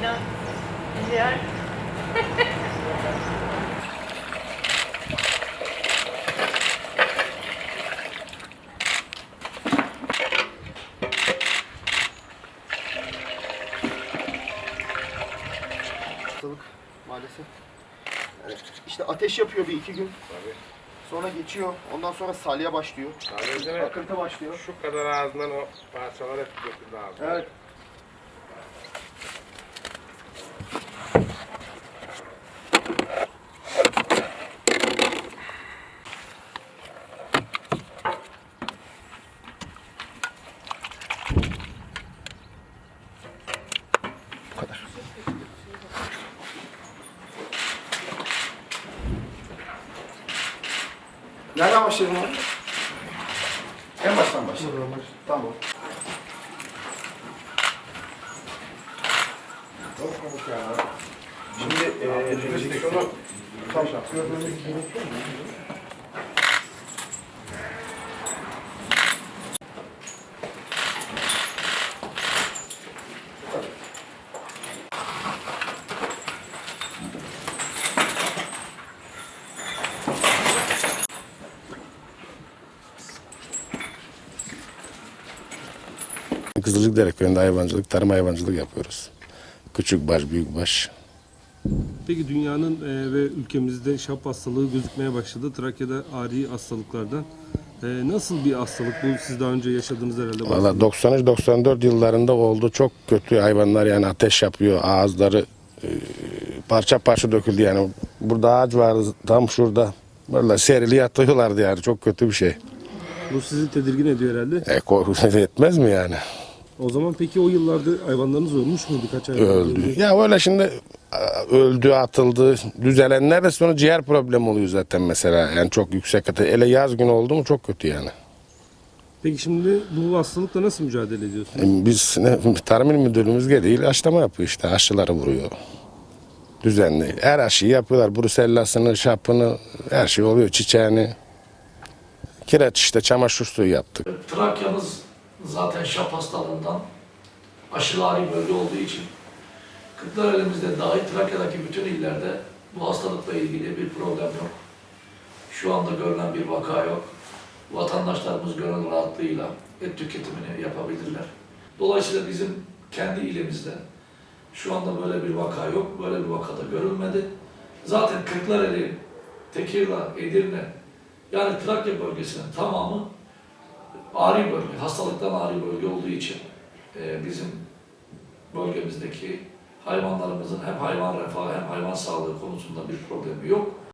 inan. Biliyor. maalesef. Evet. Ateş yapıyor bir iki gün. Tabii. Sonra geçiyor. Ondan sonra salya başlıyor. Tabii? Akıntı başlıyor. Şu kadar ağzından o parçalar hep döküldü ağzına. Evet. Nereden başlayalım abi? En baştan başlayalım. Tamam. Şimdi eee şunu tamam. Kızılcıkdere köyünde hayvancılık, tarım hayvancılık yapıyoruz. Küçük baş, büyük baş. Peki dünyanın e, ve ülkemizde şap hastalığı gözükmeye başladı. Trakya'da ari hastalıklardan. E, nasıl bir hastalık bu? Siz daha önce yaşadığınız herhalde. Valla 93-94 yıllarında oldu. Çok kötü hayvanlar yani ateş yapıyor. Ağızları e, parça parça döküldü yani. Burada ağaç vardı tam şurada. Böyle serili yatıyorlardı yani. Çok kötü bir şey. Bu sizi tedirgin ediyor herhalde. E, korku etmez mi yani? O zaman peki o yıllarda hayvanlarınız ölmüş mü? Birkaç hayvan Öldü. Ya öyle şimdi e, öldü, atıldı. Düzelenler de sonra ciğer problemi oluyor zaten mesela. Yani çok yüksek ateş. Ele yaz günü oldu mu çok kötü yani. Peki şimdi bu hastalıkla nasıl mücadele ediyorsunuz? E, Biz ne, tarım il müdürlüğümüz geliyor, ilaçlama yapıyor işte. Aşıları vuruyor. Düzenli. Her aşıyı yapıyorlar. Brusellasını, şapını, her şey oluyor. Çiçeğini. Kireç işte çamaşır suyu yaptık. Trakya'mız zaten şap hastalığından aşılı bir bölge olduğu için Kırklareli'mizde dahi Trakya'daki bütün illerde bu hastalıkla ilgili bir problem yok. Şu anda görülen bir vaka yok. Vatandaşlarımız gönül rahatlığıyla et tüketimini yapabilirler. Dolayısıyla bizim kendi ilimizde şu anda böyle bir vaka yok, böyle bir vakada görülmedi. Zaten Kırklareli, Tekirdağ, Edirne yani Trakya bölgesinin tamamı ari bölge, hastalıktan ari bölge olduğu için e, bizim bölgemizdeki hayvanlarımızın hem hayvan refahı hem hayvan sağlığı konusunda bir problemi yok.